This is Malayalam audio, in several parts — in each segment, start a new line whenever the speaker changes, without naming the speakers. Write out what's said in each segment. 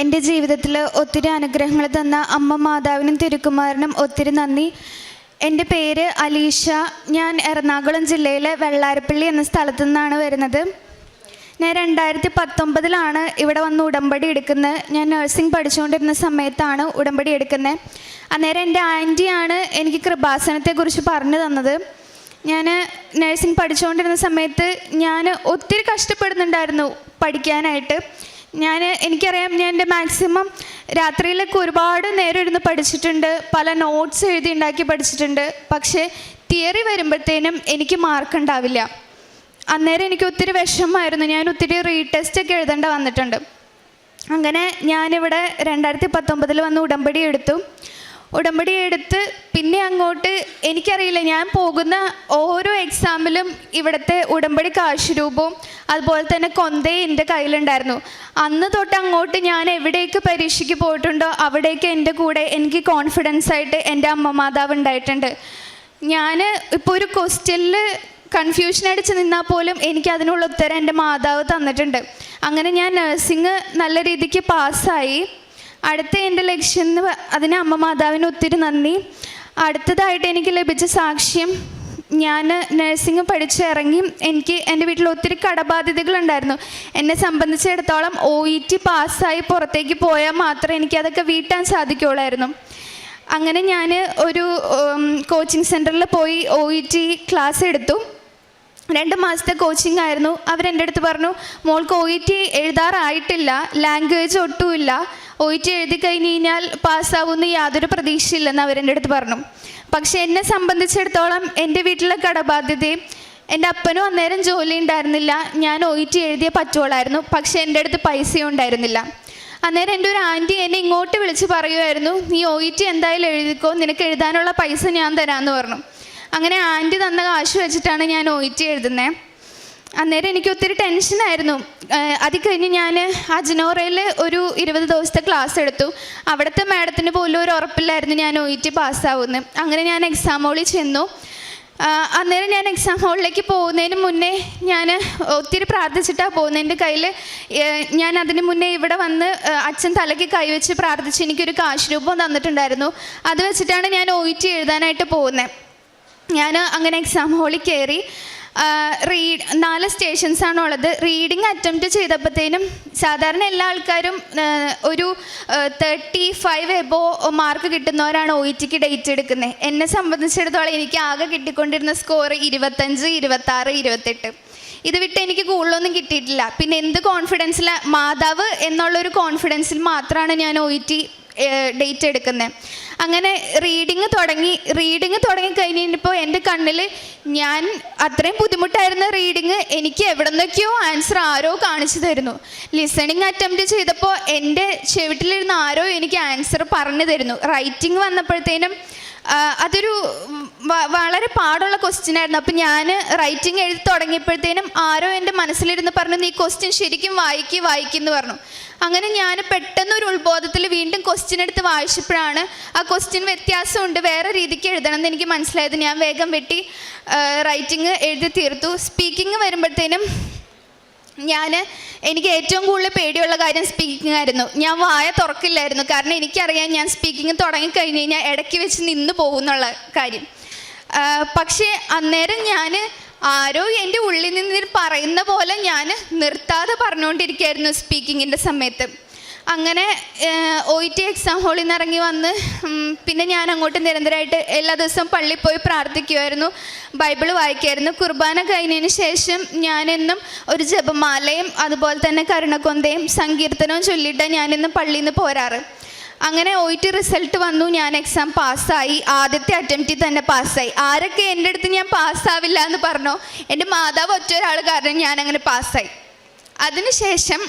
എന്റെ ജീവിതത്തിൽ ഒത്തിരി അനുഗ്രഹങ്ങൾ തന്ന അമ്മ മാതാവിനും തിരുക്കുമാരനും ഒത്തിരി നന്ദി. എന്റെ പേര് അലീഷ. ഞാൻ എറണാകുളം ജില്ലയിലെ വെള്ളാരപ്പള്ളി എന്ന സ്ഥലത്തു നിന്നാണ് വരുന്നത്. ഞാൻ രണ്ടായിരത്തി പത്തൊമ്പതിലാണ് ഇവിടെ വന്ന് ഉടമ്പടി എടുക്കുന്നത്. ഞാൻ നഴ്സിംഗ് പഠിച്ചുകൊണ്ടിരുന്ന സമയത്താണ് ഉടമ്പടി എടുക്കുന്നത്. അന്നേരം എന്റെ ആന്റിയാണ് എനിക്ക് കൃപാസനത്തെക്കുറിച്ച് പറഞ്ഞു തന്നത്. ഞാൻ നഴ്സിംഗ് പഠിച്ചുകൊണ്ടിരുന്ന സമയത്ത് ഞാൻ ഒത്തിരി കഷ്ടപ്പെടുന്നുണ്ടായിരുന്നു പഠിക്കാനായിട്ട്. ഞാൻ എനിക്കറിയാം ഞാൻ എന്റെ മാക്സിമം രാത്രിയിലൊക്കെ ഒരുപാട് നേരം ഇരുന്ന് പഠിച്ചിട്ടുണ്ട്. പല നോട്ട്സ് എഴുതി ഉണ്ടാക്കി പഠിച്ചിട്ടുണ്ട്. പക്ഷേ തിയറി വരുമ്പോഴത്തേനും എനിക്ക് മാർക്ക് ഉണ്ടാവില്ല. അന്നേരം എനിക്ക് ഒത്തിരി വിഷമമായിരുന്നു. ഞാൻ ഒത്തിരി റീടെസ്റ്റ് ഒക്കെ എഴുതേണ്ട വന്നിട്ടുണ്ട്. അങ്ങനെ ഞാനിവിടെ രണ്ടായിരത്തി പത്തൊമ്പതിൽ വന്ന് ഉടമ്പടി എടുത്തു. ഉടമ്പടി എടുത്ത് പിന്നെ അങ്ങോട്ട് എനിക്കറിയില്ല. ഞാൻ പോകുന്ന ഓരോ എക്സാമിലും ഇവിടുത്തെ ഉടമ്പടി കാശ് രൂപവും അതുപോലെ തന്നെ കൊന്തയും എന്റെ കയ്യിലുണ്ടായിരുന്നു. അന്ന് തൊട്ട് അങ്ങോട്ട് ഞാൻ എവിടേക്ക് പരീക്ഷയ്ക്ക് പോയിട്ടുണ്ടോ അവിടേക്ക് എന്റെ കൂടെ എനിക്ക് കോൺഫിഡൻസ് ആയിട്ട് എന്റെ അമ്മ മാതാവ് ഉണ്ടായിട്ടുണ്ട്. ഞാൻ ഇപ്പോൾ ഒരു ക്വസ്റ്റ്യനിൽ കൺഫ്യൂഷൻ അടിച്ച് നിന്നാൽ പോലും എനിക്ക് അതിനുള്ള ഉത്തരം എന്റെ മാതാവ് തന്നിട്ടുണ്ട്. അങ്ങനെ ഞാൻ നഴ്സിംഗ് നല്ല രീതിക്ക് പാസ്സായി അടുത്ത എന്റെ ലക്ഷ്യം എന്ന് അതിന് അമ്മ മാതാവിന് ഒത്തിരി നന്ദി. അടുത്തതായിട്ട് എനിക്ക് ലഭിച്ച സാക്ഷ്യം ഞാൻ നഴ്സിംഗ് പഠിച്ചിറങ്ങി എനിക്ക് എന്റെ വീട്ടിൽ ഒത്തിരി കടബാധ്യതകളുണ്ടായിരുന്നു എന്നെ സംബന്ധിച്ചിടത്തോളം ഒ ഇ ടി പാസ്സായി പുറത്തേക്ക് പോയാൽ മാത്രമേ എനിക്കതൊക്കെ വീട്ടാൻ സാധിക്കുകയുള്ളായിരുന്നു. അങ്ങനെ ഞാൻ ഒരു കോച്ചിങ് സെന്ററിൽ പോയി ഒ ഇ ടി ക്ലാസ് എടുത്തു. രണ്ട് മാസത്തെ കോച്ചിങ് ആയിരുന്നു. അവരെന്റെ അടുത്ത് പറഞ്ഞു മോൾക്ക് ഒ ഇ ടി എഴുതാറായിട്ടില്ല ലാംഗ്വേജ് ഒട്ടുമില്ല ഒ ടി എഴുതി കഴിഞ്ഞ് കഴിഞ്ഞാൽ പാസ്സാവുമെന്ന് യാതൊരു പ്രതീക്ഷയില്ലെന്ന് അവരെന്റെ അടുത്ത് പറഞ്ഞു. പക്ഷെ എന്നെ സംബന്ധിച്ചിടത്തോളം എന്റെ വീട്ടിലെ കടബാധ്യതയും എന്റെ അപ്പനും അന്നേരം ജോലി ഉണ്ടായിരുന്നില്ല. ഞാൻ ഒ എഴുതിയ ടി പക്ഷെ പറ്റുള്ളായിരുന്നു പക്ഷേ എന്റെ അടുത്ത് പൈസയും ഉണ്ടായിരുന്നില്ല. അന്നേരം എന്റെ ഒരു ആന്റി എന്നെ ഇങ്ങോട്ട് വിളിച്ച് പറയുമായിരുന്നു നീ ഒ ടി എന്തായാലും എഴുതിക്കോ നിനക്ക് എഴുതാനുള്ള പൈസ ഞാൻ തരാമെന്ന് പറഞ്ഞു. അങ്ങനെ ആന്റി തന്ന കാശ് വെച്ചിട്ടാണ് ഞാൻ ഒ ടി എഴുതുന്നത്. അന്നേരം എനിക്ക് ഒത്തിരി ടെൻഷനായിരുന്നു അത് കഴിഞ്ഞ് ഞാൻ അജനോറയിൽ ഒരു ഇരുപത് ദിവസത്തെ ക്ലാസ് എടുത്തു. അവിടുത്തെ മാഡത്തിന് പോലും ഒരു ഉറപ്പില്ലായിരുന്നു ഞാൻ ഒ ഇ ടി പാസ്സാവുമെന്ന് അങ്ങനെ ഞാൻ എക്സാം ഹോളിൽ ചെന്നു. അന്നേരം ഞാൻ എക്സാം ഹോളിലേക്ക് പോകുന്നതിന് മുന്നേ ഞാൻ ഒത്തിരി പ്രാർത്ഥിച്ചിട്ടാണ് പോകുന്നത് എന്റെ കയ്യിൽ ഞാൻ അതിന് മുന്നേ ഇവിടെ വന്ന് അച്ഛൻ തലയ്ക്ക് കൈവച്ച് പ്രാർത്ഥിച്ച് എനിക്കൊരു കാശ് രൂപം തന്നിട്ടുണ്ടായിരുന്നു. അത് വെച്ചിട്ടാണ് ഞാൻ ഒ ഇ ടി എഴുതാനായിട്ട് പോകുന്നത് ഞാൻ അങ്ങനെ എക്സാം ഹോളിൽ കയറി. റീഡ് നാല് സ്റ്റേഷൻസ് ഉള്ളത്. റീഡിങ് അറ്റംപ്റ്റ് ചെയ്തപ്പോഴത്തേനും സാധാരണ എല്ലാ ആൾക്കാരും ഒരു തേർട്ടി ഫൈവ് എബോ മാർക്ക് കിട്ടുന്നവരാണ് ഒ ഇ ടിക്ക് ഡേറ്റ് എടുക്കുന്നത് എന്നെ സംബന്ധിച്ചിടത്തോളം എനിക്ക് ആകെ കിട്ടിക്കൊണ്ടിരുന്ന സ്കോർ ഇരുപത്തഞ്ച് ഇരുപത്താറ് ഇരുപത്തെട്ട്. ഇത് വിട്ട് എനിക്ക് കൂടുതലൊന്നും കിട്ടിയിട്ടില്ല. പിന്നെ എന്ത് കോൺഫിഡൻസിൽ മാതാവ് എന്നുള്ളൊരു കോൺഫിഡൻസിൽ മാത്രമാണ് ഞാൻ ഒ ഇ ടി ഡേറ്റ് എടുക്കുന്നത് അങ്ങനെ റീഡിങ് തുടങ്ങി റീഡിങ് തുടങ്ങി കഴിഞ്ഞപ്പോൾ എന്റെ കണ്ണിൽ ഞാൻ അത്രയും ബുദ്ധിമുട്ടായിരുന്ന റീഡിങ് എനിക്ക് എവിടെ നിന്നൊക്കെയോ ആൻസർ ആരോ കാണിച്ചു തരുന്നു. ലിസണിങ് അറ്റംപ്റ്റ് ചെയ്തപ്പോൾ എന്റെ ചെവിട്ടിലിരുന്ന ആരോ എനിക്ക് ആൻസർ പറഞ്ഞു തരുന്നു. റൈറ്റിംഗ് വന്നപ്പോഴത്തേനും അതൊരു വളരെ പാടുള്ള ക്വസ്റ്റ്യൻ ആയിരുന്നു. അപ്പം ഞാൻ റൈറ്റിംഗ് എഴുതി തുടങ്ങിയപ്പോഴത്തേനും ആരോ എന്റെ മനസ്സിലിരുന്ന് പറഞ്ഞു നീ ക്വസ്റ്റ്യൻ ശരിക്കും വായിക്കി വായിക്കുന്നു പറഞ്ഞു. അങ്ങനെ ഞാൻ പെട്ടെന്ന് ഒരു ഉത്ബോധത്തിൽ വീണ്ടും ക്വസ്റ്റ്യൻ എടുത്ത് വായിച്ചപ്പോഴാണ് ആ ക്വസ്റ്റ്യൻ വ്യത്യാസമുണ്ട്. വേറെ രീതിക്ക് എഴുതണം എന്ന് എനിക്ക് മനസ്സിലായത്. ഞാൻ വേഗം വെട്ടി റൈറ്റിംഗ് എഴുതി തീർത്തു. സ്പീക്കിംഗ് വരുമ്പോഴത്തേനും ഞാൻ എനിക്ക് ഏറ്റവും കൂടുതൽ പേടിയുള്ള കാര്യം സ്പീക്കിംഗ് ആയിരുന്നു. ഞാൻ വായ തുറക്കില്ലായിരുന്നു. കാരണം എനിക്കറിയാം ഞാൻ സ്പീക്കിംഗ് തുടങ്ങിക്കഴിഞ്ഞ് കഴിഞ്ഞാൽ ഇടയ്ക്ക് വെച്ച് നിന്ന് പോകുന്നുള്ള കാര്യം. പക്ഷേ അന്നേരം ഞാൻ ആരോ എന്റെ ഉള്ളിൽ നിന്ന് പറയുന്ന പോലെ ഞാൻ നിർത്താതെ പറഞ്ഞുകൊണ്ടിരിക്കുകയായിരുന്നു സ്പീക്കിങ്ങിന്റെ സമയത്ത്. അങ്ങനെ ഒ ടി എക്സാം ഹാളിൽ നിന്ന് ഇറങ്ങി വന്ന് പിന്നെ ഞാൻ അങ്ങോട്ട് നിരന്തരമായിട്ട് എല്ലാ ദിവസവും പള്ളിയിൽ പോയി പ്രാർത്ഥിക്കുമായിരുന്നു ബൈബിൾ വായിക്കുമായിരുന്നു കുർബാന കഴിഞ്ഞതിന് ശേഷം ഞാനെന്നും ഒരു ജപമാലയും അതുപോലെ തന്നെ കരുണക്കൊന്തയും സങ്കീർത്തനവും ചൊല്ലിയിട്ടാണ് ഞാനിന്ന് പള്ളിയിൽ നിന്ന് പോരാറ്. അങ്ങനെ ഒ ടി റിസൾട്ട് വന്നു. ഞാൻ എക്സാം പാസ്സായി. ആദ്യത്തെ അറ്റംപ്റ്റിൽ തന്നെ പാസ്സായി. ആരൊക്കെ എന്റെ അടുത്ത് ഞാൻ പാസ്സാവില്ല എന്ന് പറഞ്ഞോ? എന്റെ മാതാവ് ഒറ്റ ഒരാൾ കാരണം ഞാൻ അങ്ങനെ പാസ്സായി. അതിനുശേഷം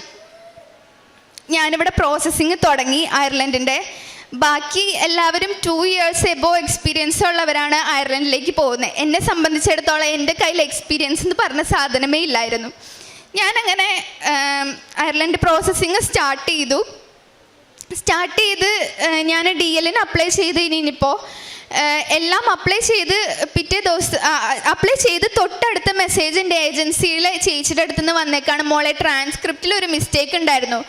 ഞാനിവിടെ പ്രോസസ്സിങ് തുടങ്ങി അയർലൻഡിന്റെ ബാക്കി എല്ലാവരും ടു ഇയേഴ്സ് എബോ എക്സ്പീരിയൻസ് ഉള്ളവരാണ് അയർലൻഡിലേക്ക് പോകുന്നത് എന്നെ സംബന്ധിച്ചിടത്തോളം എന്റെ കയ്യിൽ എക്സ്പീരിയൻസ് എന്ന് പറഞ്ഞ സാധനമേ ഇല്ലായിരുന്നു. ഞാനങ്ങനെ അയർലൻഡ് പ്രോസസ്സിങ് സ്റ്റാർട്ട് ചെയ്തു. സ്റ്റാർട്ട് ചെയ്ത് ഞാൻ ഡി എല്ലിന് അപ്ലൈ ചെയ്ത് ഇനിയിപ്പോൾ എല്ലാം അപ്ലൈ ചെയ്ത് പിറ്റേ ദിവസം അപ്ലൈ ചെയ്ത് തൊട്ടടുത്ത മെസ്സേജ് എന്റെ ഏജൻസിയിലെ ചേച്ചിയുടെ അടുത്ത് നിന്ന് വന്നേക്കാണ് മോളെ. ട്രാൻസ്ക്രിപ്റ്റിൽ ഒരു മിസ്റ്റേക്ക് ഉണ്ടായിരുന്നു.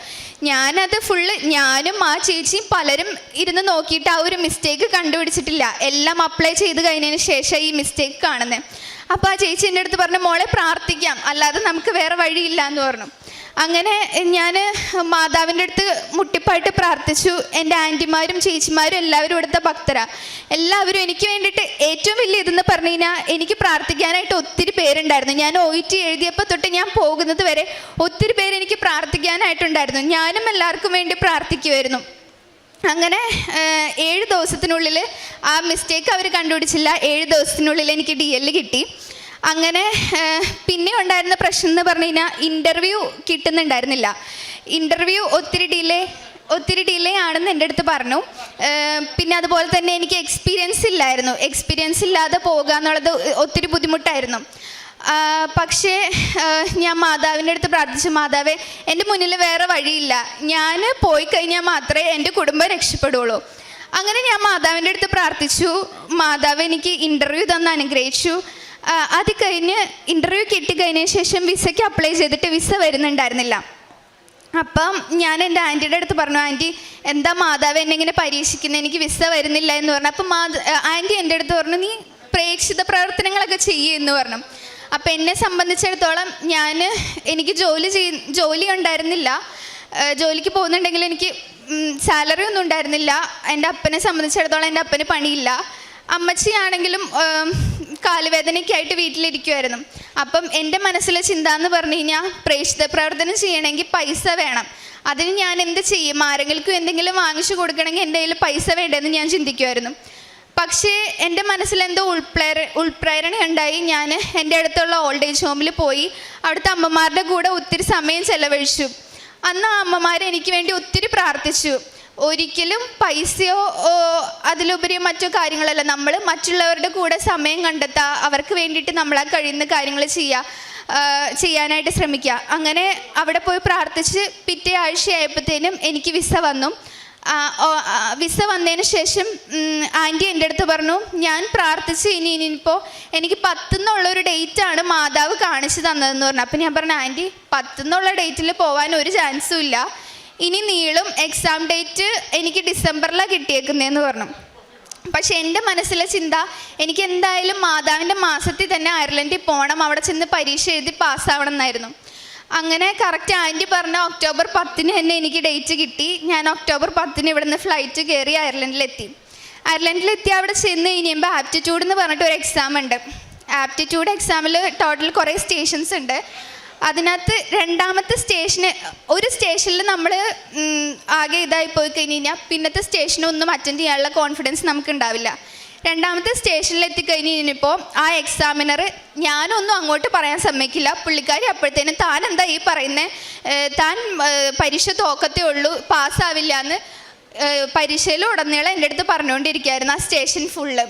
ഞാനത് ഫുള്ള് ഞാനും ആ ചേച്ചിയും പലരും ഇരുന്ന് നോക്കിയിട്ട് ആ ഒരു മിസ്റ്റേക്ക് കണ്ടുപിടിച്ചിട്ടില്ല. എല്ലാം അപ്ലൈ ചെയ്ത് കഴിഞ്ഞതിന് ശേഷം ഈ മിസ്റ്റേക്ക് കാണുന്നത് അപ്പോൾ ആ ചേച്ചി എന്റെ അടുത്ത് പറഞ്ഞു മോളെ പ്രാർത്ഥിക്കാം അല്ലാതെ നമുക്ക് വേറെ വഴിയില്ല എന്ന് പറഞ്ഞു. അങ്ങനെ ഞാൻ മാതാവിന്റെ അടുത്ത് മുട്ടിപ്പായിട്ട് പ്രാർത്ഥിച്ചു. എന്റെ ആന്റിമാരും ചേച്ചിമാരും എല്ലാവരും ഇവിടുത്തെ ഭക്തരാ. എല്ലാവരും എനിക്ക് വേണ്ടിയിട്ട് ഏറ്റവും വലിയ ഇതെന്ന് പറഞ്ഞു കഴിഞ്ഞാൽ എനിക്ക് പ്രാർത്ഥിക്കാനായിട്ട് ഒത്തിരി പേരുണ്ടായിരുന്നു. ഞാൻ ഒ ടി എഴുതിയപ്പോൾ തൊട്ട് ഞാൻ പോകുന്നത് വരെ ഒത്തിരി പേര് എനിക്ക് പ്രാർത്ഥിക്കാനായിട്ടുണ്ടായിരുന്നു. ഞാനും എല്ലാവർക്കും വേണ്ടി പ്രാർത്ഥിക്കുമായിരുന്നു അങ്ങനെ ഏഴ് ദിവസത്തിനുള്ളിൽ ആ മിസ്റ്റേക്ക് അവർ കണ്ടുപിടിച്ചില്ല. ഏഴ് ദിവസത്തിനുള്ളിൽ എനിക്ക് ഡി എൽ കിട്ടി. അങ്ങനെ പിന്നെ ഉണ്ടായിരുന്ന പ്രശ്നം എന്ന് പറഞ്ഞു കഴിഞ്ഞാൽ ഇന്റർവ്യൂ കിട്ടുന്നുണ്ടായിരുന്നില്ല. ഇന്റർവ്യൂ ഒത്തിരി ഡിലേ ഒത്തിരി ഡിലേ ആണെന്ന് എന്റെ അടുത്ത് പറഞ്ഞു. പിന്നെ അതുപോലെ തന്നെ എനിക്ക് എക്സ്പീരിയൻസ് ഇല്ലായിരുന്നു. എക്സ്പീരിയൻസ് ഇല്ലാതെ പോകുക എന്നുള്ളത് ഒത്തിരി ബുദ്ധിമുട്ടായിരുന്നു. പക്ഷേ ഞാൻ മാതാവിന്റെ അടുത്ത് പ്രാർത്ഥിച്ചു മാതാവേ എന്റെ മുന്നിൽ വേറെ വഴിയില്ല. ഞാൻ പോയി കഴിഞ്ഞാൽ മാത്രമേ എന്റെ കുടുംബം രക്ഷപ്പെടുള്ളൂ. അങ്ങനെ ഞാൻ മാതാവിന്റെ അടുത്ത് പ്രാർത്ഥിച്ചു. മാതാവ് എനിക്ക് ഇന്റർവ്യൂ തന്ന് അനുഗ്രഹിച്ചു. അത് കഴിഞ്ഞ് ഇന്റർവ്യൂ കിട്ടിക്കഴിഞ്ഞതിന് ശേഷം വിസയ്ക്ക് അപ്ലൈ ചെയ്തിട്ട് വിസ വരുന്നുണ്ടായിരുന്നില്ല. അപ്പം ഞാൻ എന്റെ ആന്റിയുടെ അടുത്ത് പറഞ്ഞു ആന്റി എന്താ മാതാവ് എന്നെ ഇങ്ങനെ പരീക്ഷിക്കുന്നത് എനിക്ക് വിസ വരുന്നില്ല എന്ന് പറഞ്ഞു. അപ്പം മാ ആന്റി എന്റെ അടുത്ത് പറഞ്ഞു നീ പ്രേക്ഷിത പ്രവർത്തനങ്ങളൊക്കെ ചെയ്യുമെന്ന് പറഞ്ഞു. അപ്പം എന്നെ സംബന്ധിച്ചിടത്തോളം ഞാൻ എനിക്ക് ജോലി ചെയ് ജോലി ഉണ്ടായിരുന്നില്ല. ജോലിക്ക് പോകുന്നുണ്ടെങ്കിൽ എനിക്ക് സാലറി ഒന്നും ഉണ്ടായിരുന്നില്ല. എന്റെ അപ്പനെ സംബന്ധിച്ചിടത്തോളം എന്റെ അപ്പന് പണിയില്ല. അമ്മച്ചിയാണെങ്കിലും കാലുവേദനയ്ക്കായിട്ട് വീട്ടിലിരിക്കുമായിരുന്നു അപ്പം എന്റെ മനസ്സിലെ ചിന്ത എന്ന് പറഞ്ഞു കഴിഞ്ഞാൽ പ്രേക്ഷിത പ്രവർത്തനം ചെയ്യണമെങ്കിൽ പൈസ വേണം. അതിന് ഞാൻ എന്ത് ചെയ്യും? ആരെങ്കിലും എന്തെങ്കിലും വാങ്ങിച്ചു കൊടുക്കണമെങ്കിൽ എന്റെ കയ്യിൽ പൈസ വേണ്ടെന്ന് ഞാൻ ചിന്തിക്കുമായിരുന്നു പക്ഷേ എന്റെ മനസ്സിൽ എന്തോ ഉൾപ്രേര ഉൾപ്രേരണ ഉണ്ടായി ഞാൻ എന്റെ അടുത്തുള്ള ഓൾഡ് ഏജ് ഹോമിൽ പോയി അവിടുത്തെ അമ്മമാരുടെ കൂടെ ഒത്തിരി സമയം ചെലവഴിച്ചു. അന്ന് ആ അമ്മമാർ എനിക്ക് വേണ്ടി ഒത്തിരി പ്രാർത്ഥിച്ചു. ഒരിക്കലും പൈസയോ അതിലുപരി മറ്റു കാര്യങ്ങളല്ല. നമ്മൾ മറ്റുള്ളവരുടെ കൂടെ സമയം കണ്ടെത്തുക അവർക്ക് വേണ്ടിയിട്ട് നമ്മളാ കഴിയുന്ന കാര്യങ്ങൾ ചെയ്യുക ചെയ്യാനായിട്ട് ശ്രമിക്കുക അങ്ങനെ അവിടെ പോയി പ്രാർത്ഥിച്ച് പിറ്റേ ആഴ്ചയായപ്പോഴത്തേനും എനിക്ക് വിസ വന്നു. വിസ വന്നതിന് ശേഷം ആന്റി എന്റെ അടുത്ത് പറഞ്ഞു ഞാൻ പ്രാർത്ഥിച്ച് ഇനി ഇനിയിപ്പോൾ എനിക്ക് പത്തുന്നുള്ള ഒരു ഡേറ്റാണ് മാതാവ് കാണിച്ചു തന്നതെന്ന് പറഞ്ഞു. അപ്പം ഞാൻ പറഞ്ഞു ആന്റി പത്തുന്നുള്ള ഡേറ്റിൽ പോകാൻ ഒരു ചാൻസും ഇല്ല. ഇനി നീളും എക്സാം ഡേറ്റ് എനിക്ക് ഡിസംബറിലാണ് കിട്ടിയേക്കുന്നതെന്ന് പറഞ്ഞു. പക്ഷെ എന്റെ മനസ്സിലെ ചിന്ത എനിക്ക് എന്തായാലും മാതാവിന്റെ മാസത്തിൽ തന്നെ അയർലൻഡിൽ പോകണം അവിടെ ചെന്ന് പരീക്ഷ എഴുതി പാസ്സാവണം എന്നായിരുന്നു. അങ്ങനെ കറക്റ്റ് ആന്റി പറഞ്ഞ ഒക്ടോബർ പത്തിന് തന്നെ എനിക്ക് ഡേറ്റ് കിട്ടി. ഞാൻ ഒക്ടോബർ പത്തിന് ഇവിടുന്ന് ഫ്ലൈറ്റ് കയറി അയർലൻഡിലെത്തി. അയർലൻഡിലെത്തി അവിടെ ചെന്ന് കഴിയുമ്പോൾ ആപ്റ്റിറ്റ്യൂഡ് എന്ന് പറഞ്ഞിട്ട് ഒരു എക്സാം ഉണ്ട്. ആപ്റ്റിറ്റ്യൂഡ് എക്സാമിൽ ടോട്ടൽ കുറേ സ്റ്റേഷൻസ് ഉണ്ട്. അതിനകത്ത് രണ്ടാമത്തെ സ്റ്റേഷന് ഒരു സ്റ്റേഷനിൽ നമ്മൾ ആകെ ഇതായി പോയി കഴിഞ്ഞ് കഴിഞ്ഞാൽ പിന്നത്തെ സ്റ്റേഷനൊന്നും അറ്റൻഡ് ചെയ്യാനുള്ള കോൺഫിഡൻസ് നമുക്ക് ഉണ്ടാവില്ല രണ്ടാമത്തെ സ്റ്റേഷനിൽ എത്തിക്കഴിഞ്ഞ് കഴിഞ്ഞപ്പോൾ ആ എക്സാമിനർ ഞാനൊന്നും അങ്ങോട്ട് പറയാൻ സമ്മതിക്കില്ല. പുള്ളിക്കാരി അപ്പോഴത്തേനും താൻ എന്താ ഈ പറയുന്നത് താൻ പരീക്ഷ തോക്കത്തേ ഉള്ളൂ പാസ്സാവില്ല എന്ന് പരീക്ഷയിൽ ഉടനീളം എന്റെ അടുത്ത് പറഞ്ഞുകൊണ്ടിരിക്കുകയായിരുന്നു ആ സ്റ്റേഷൻ ഫുള്ള്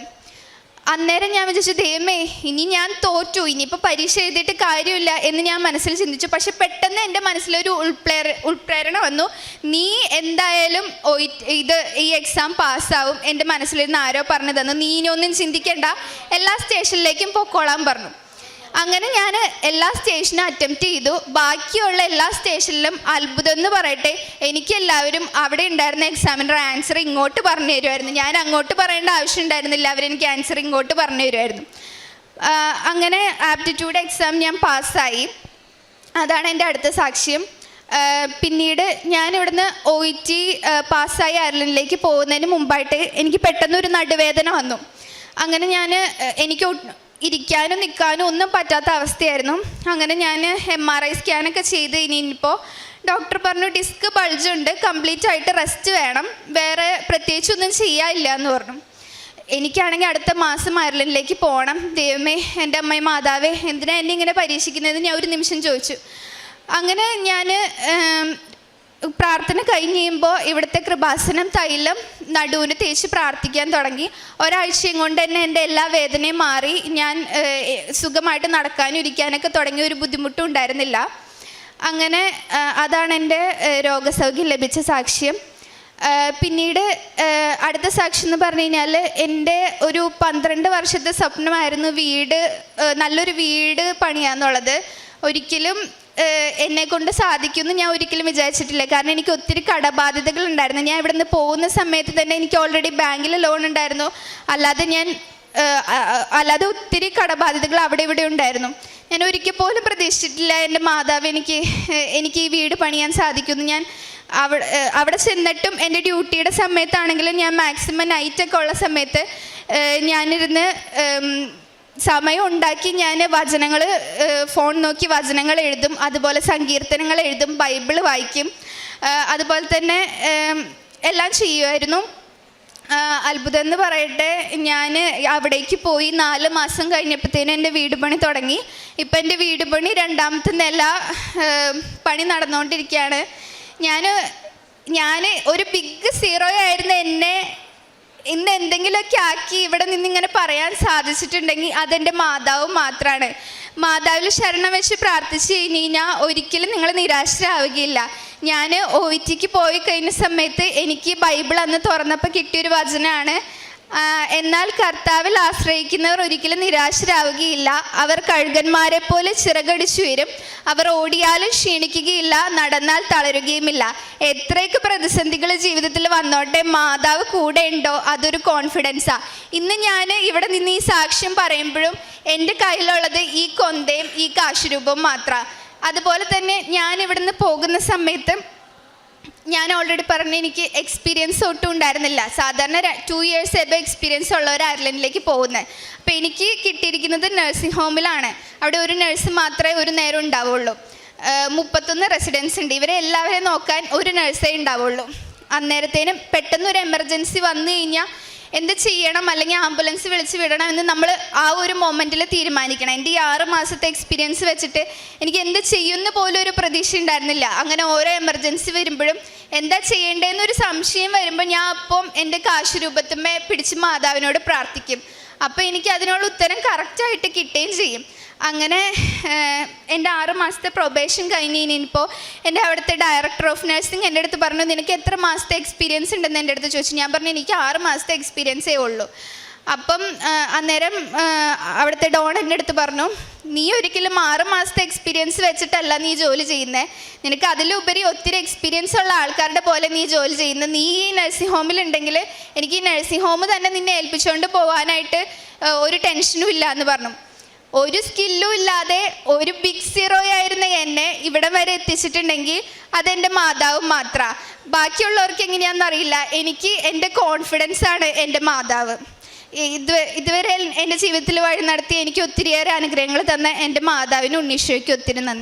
അന്നേരം ഞാൻ വിചാരിച്ചു ദേമേ ഇനി ഞാൻ തോറ്റു ഇനിയിപ്പോൾ പരീക്ഷ എഴുതിയിട്ട് കാര്യമില്ല എന്ന് ഞാൻ മനസ്സിൽ ചിന്തിച്ചു. പക്ഷെ പെട്ടെന്ന് എന്റെ മനസ്സിലൊരു ഉൾപ്രേര ഉൾപ്രേരണ വന്നു. നീ എന്തായാലും ഇത് ഈ എക്സാം പാസ്സാവും എന്റെ മനസ്സിലിരുന്ന് ആരോ പറഞ്ഞു തന്നു നീ ഇനിയൊന്നും ചിന്തിക്കേണ്ട. എല്ലാ സ്റ്റേഷനിലേക്കും പൊക്കോളാൻ പറഞ്ഞു. അങ്ങനെ ഞാൻ എല്ലാ സ്റ്റേഷനും അറ്റംപ്റ്റ് ചെയ്തു. ബാക്കിയുള്ള എല്ലാ സ്റ്റേഷനിലും അത്ഭുതം എന്ന് പറയട്ടെ എനിക്ക് എല്ലാവരും അവിടെ ഉണ്ടായിരുന്ന എക്സാമിന്റെ ആൻസർ ഇങ്ങോട്ട് പറഞ്ഞു തരുമായിരുന്നു ഞാൻ അങ്ങോട്ട് പറയേണ്ട ആവശ്യം ഉണ്ടായിരുന്നില്ല അവരെനിക്ക് ആൻസർ ഇങ്ങോട്ട് പറഞ്ഞു തരുമായിരുന്നു അങ്ങനെ ആപ്റ്റിറ്റ്യൂഡ് എക്സാം ഞാൻ പാസ്സായി. അതാണ് എന്റെ അടുത്ത സാക്ഷ്യം. പിന്നീട് ഞാൻ ഇവിടുന്ന് ഒ ഇ ടി പാസ്സായി അയർലൻഡിലേക്ക് പോകുന്നതിന് മുമ്പായിട്ട് എനിക്ക് പെട്ടെന്നൊരു നടുവേദന വന്നു. അങ്ങനെ ഞാൻ എനിക്ക് ഇരിക്കാനും നിൽക്കാനും ഒന്നും പറ്റാത്ത അവസ്ഥയായിരുന്നു. അങ്ങനെ ഞാൻ എം ആർ ഐ സ്കാനൊക്കെ ചെയ്ത് ഇനിയിപ്പോൾ ഡോക്ടർ പറഞ്ഞു ഡിസ്ക് ബൾജുണ്ട് കംപ്ലീറ്റ് ആയിട്ട് റെസ്റ്റ് വേണം. വേറെ പ്രത്യേകിച്ചൊന്നും ചെയ്യാനില്ല എന്ന് പറഞ്ഞു. എനിക്കാണെങ്കിൽ അടുത്ത മാസം അയർലൻഡിലേക്ക് പോകണം. ദൈവമേ എന്റെ അമ്മയും മാതാവേ എന്തിനാ എന്നെ ഇങ്ങനെ പരീക്ഷിക്കുന്നതെന്ന് ഞാൻ ഒരു നിമിഷം ചോദിച്ചു. അങ്ങനെ ഞാൻ പ്രാർത്ഥന കഴിഞ്ഞ് കഴിയുമ്പോൾ ഇവിടുത്തെ കൃപാസനം തൈലം നടുവിന് തേച്ച് പ്രാർത്ഥിക്കാൻ തുടങ്ങി. ഒരാഴ്ചയും കൊണ്ട് തന്നെ എന്റെ എല്ലാ വേദനയും മാറി. ഞാൻ സുഖമായിട്ട് നടക്കാനും ഇരിക്കാനൊക്കെ തുടങ്ങിയ ഒരു ബുദ്ധിമുട്ടും ഉണ്ടായിരുന്നില്ല. അങ്ങനെ അതാണ് എന്റെ രോഗസൗഖ്യം ലഭിച്ച സാക്ഷ്യം. പിന്നീട് അടുത്ത സാക്ഷി എന്ന് പറഞ്ഞു കഴിഞ്ഞാൽ എന്റെ ഒരു പന്ത്രണ്ട് വർഷത്തെ സ്വപ്നമായിരുന്നു വീട് നല്ലൊരു വീട് പണിയാന്നുള്ളത്. ഒരിക്കലും എന്നെ കൊണ്ട് സാധിക്കുമെന്ന് ഞാൻ ഒരിക്കലും വിചാരിച്ചിട്ടില്ല. കാരണം എനിക്ക് ഒത്തിരി കടബാധ്യതകൾ ഉണ്ടായിരുന്നു. ഞാൻ ഇവിടെ നിന്ന് പോകുന്ന സമയത്ത് തന്നെ എനിക്ക് ഓൾറെഡി ബാങ്കിൽ ലോൺ ഉണ്ടായിരുന്നു. അല്ലാതെ ഞാൻ അല്ലാതെ ഒത്തിരി കടബാധ്യതകൾ അവിടെ ഇവിടെ ഉണ്ടായിരുന്നു. ഞാൻ ഒരിക്കൽ പോലും പ്രതീക്ഷിച്ചിട്ടില്ല എന്റെ മാതാവ് എനിക്ക് എനിക്ക് ഈ വീട് പണിയാൻ സാധിക്കുമെന്ന്. ഞാൻ അവിടെ അവിടെ ചെന്നിട്ടും എന്റെ ഡ്യൂട്ടിയുടെ സമയത്താണെങ്കിലും ഞാൻ മാക്സിമം നൈറ്റൊക്കെ ഉള്ള സമയത്ത് ഞാനിരുന്ന് സമയം ഉണ്ടാക്കി ഞാൻ വചനങ്ങൾ ഫോൺ നോക്കി വചനങ്ങൾ എഴുതും അതുപോലെ സങ്കീർത്തനങ്ങൾ എഴുതും ബൈബിൾ വായിക്കും അതുപോലെ തന്നെ എല്ലാം ചെയ്യുമായിരുന്നു. അത്ഭുതം എന്ന് പറയട്ടെ ഞാൻ അവിടേക്ക് പോയി നാല് മാസം കഴിഞ്ഞപ്പോഴത്തേനും എന്റെ വീട് പണി തുടങ്ങി. ഇപ്പം എന്റെ വീട് പണി രണ്ടാമത്തെ നില പണി നടന്നുകൊണ്ടിരിക്കുകയാണ്. ഞാൻ ഞാൻ ഒരു ബിഗ് സീറോ ആയിരുന്നു എന്നെ ഇന്ന് എന്തെങ്കിലുമൊക്കെ ആക്കി ഇവിടെ നിന്ന് ഇങ്ങനെ പറയാൻ സാധിച്ചിട്ടുണ്ടെങ്കിൽ അതെന്റെ മാതാവ് മാത്രമാണ് മാതാവിൽ ശരണം വെച്ച് പ്രാർത്ഥിച്ച് കഴിഞ്ഞ് കഴിഞ്ഞാൽ ഒരിക്കലും നിങ്ങൾ നിരാശരാവുകയില്ല. ഞാൻ ഒ ടിക്ക് പോയി കഴിഞ്ഞ സമയത്ത് എനിക്ക് ബൈബിൾ അന്ന് തുറന്നപ്പോൾ കിട്ടിയൊരു വചനമാണ് എന്നാൽ കർത്താവിൽ ആശ്രയിക്കുന്നവർ ഒരിക്കലും നിരാശരാവുകയില്ല. അവർ കഴുകന്മാരെ പോലെ ചിറകടിച്ചുയരും. അവർ ഓടിയാലും ക്ഷീണിക്കുകയില്ല. നടന്നാൽ തളരുകയുമില്ല. എത്രയൊക്കെ പ്രതിസന്ധികൾ ജീവിതത്തിൽ വന്നോട്ടെ മാതാവ് കൂടെ ഉണ്ടോ? അതൊരു കോൺഫിഡൻസാ ഇന്ന് ഞാൻ ഇവിടെ നിന്ന് ഈ സാക്ഷ്യം പറയുമ്പോഴും എന്റെ കയ്യിലുള്ളത് ഈ കൊന്തയും ഈ കാശുരൂപവും മാത്രമാണ് അതുപോലെ തന്നെ ഞാൻ ഇവിടുന്ന് പോകുന്ന സമയത്ത് ഞാൻ ഓൾറെഡി പറഞ്ഞ എനിക്ക് എക്സ്പീരിയൻസ് ഒട്ടും ഉണ്ടായിരുന്നില്ല. സാധാരണ ടു ഇയേഴ്സ് എബോ എക്സ്പീരിയൻസ് ഉള്ളവർ അയർലൻഡിലേക്ക് പോകുന്നത് അപ്പോൾ എനിക്ക് കിട്ടിയിരിക്കുന്നത് നഴ്സിംഗ് ഹോമിലാണ് അവിടെ ഒരു നഴ്സ് മാത്രമേ ഒരു നേരം ഉണ്ടാവുള്ളൂ. മുപ്പത്തൊന്ന് റെസിഡൻസ് ഉണ്ട്. ഇവരെ എല്ലാവരെയും നോക്കാൻ ഒരു നഴ്സേ ഉണ്ടാവുള്ളൂ. അന്നേരത്തേനും പെട്ടെന്ന് ഒരു എമർജൻസി വന്നു കഴിഞ്ഞാൽ എന്ത് ചെയ്യണം? അല്ലെങ്കിൽ ആംബുലൻസ് വിളിച്ച് വിടണം എന്ന് നമ്മൾ ആ ഒരു മൊമെന്റിൽ തീരുമാനിക്കണം. എന്റെ ഈ ആറ് മാസത്തെ എക്സ്പീരിയൻസ് വെച്ചിട്ട് എനിക്ക് എന്ത് ചെയ്യുമെന്ന് പോലും ഒരു പ്രതീക്ഷ ഉണ്ടായിരുന്നില്ല. അങ്ങനെ ഓരോ എമർജൻസി വരുമ്പോഴും എന്താ ചെയ്യേണ്ടതെന്നൊരു സംശയം വരുമ്പോൾ ഞാൻ അപ്പം എന്റെ കാശ് രൂപത്തുമ്മേ പിടിച്ച് മാതാവിനോട് പ്രാർത്ഥിക്കും. അപ്പോൾ എനിക്ക് അതിനുള്ള ഉത്തരം കറക്റ്റായിട്ട് കിട്ടുകയും ചെയ്യും. അങ്ങനെ എന്റെ ആറ് മാസത്തെ പ്രൊബേഷൻ കഴിഞ്ഞ് ഇനിയിപ്പോൾ എന്റെ അവിടുത്തെ ഡയറക്ടർ ഓഫ് നഴ്സിംഗ് എന്റെ അടുത്ത് പറഞ്ഞു നിനക്ക് എത്ര മാസത്തെ എക്സ്പീരിയൻസ് ഉണ്ടെന്ന് എന്റെ അടുത്ത് ചോദിച്ചു. ഞാൻ പറഞ്ഞു എനിക്ക് ആറ് മാസത്തെ എക്സ്പീരിയൻസേ ഉള്ളൂ. അപ്പം അന്നേരം അവിടുത്തെ ഡോൺ എന്റെ അടുത്ത് പറഞ്ഞു നീ ഒരിക്കലും ആറ് മാസത്തെ എക്സ്പീരിയൻസ് വെച്ചിട്ടല്ല നീ ജോലി ചെയ്യുന്നത് നിനക്ക് അതിലുപരി ഒത്തിരി എക്സ്പീരിയൻസ് ഉള്ള ആൾക്കാരുടെ പോലെ നീ ജോലി ചെയ്യുന്നത് നീ ഈ നഴ്സിംഗ് ഹോമിലുണ്ടെങ്കിൽ എനിക്ക് ഈ നഴ്സിംഗ് ഹോം തന്നെ നിന്നെ ഏൽപ്പിച്ചുകൊണ്ട് പോകാനായിട്ട് ഒരു ടെൻഷനും ഇല്ല എന്ന് പറഞ്ഞു. ഒരു സ്കില്ലും ഇല്ലാതെ ഒരു ബിഗ് സീറോ ആയിരുന്ന എന്നെ ഇവിടെ വരെ എത്തിച്ചിട്ടുണ്ടെങ്കിൽ അതെന്റെ മാതാവ് മാത്രമാണ് ബാക്കിയുള്ളവർക്ക് എങ്ങനെയാണെന്ന് അറിയില്ല. എനിക്ക് എന്റെ കോൺഫിഡൻസ് ആണ് എന്റെ മാതാവ്. ഇത് ഇതുവരെ എന്റെ ജീവിതത്തിൽ വഴി നടത്തി എനിക്ക് ഒത്തിരിയേറെ അനുഗ്രഹങ്ങൾ തന്ന എന്റെ മാതാവിന് ഉണ്ണീശോയ്ക്ക് ഒത്തിരി നന്ദി.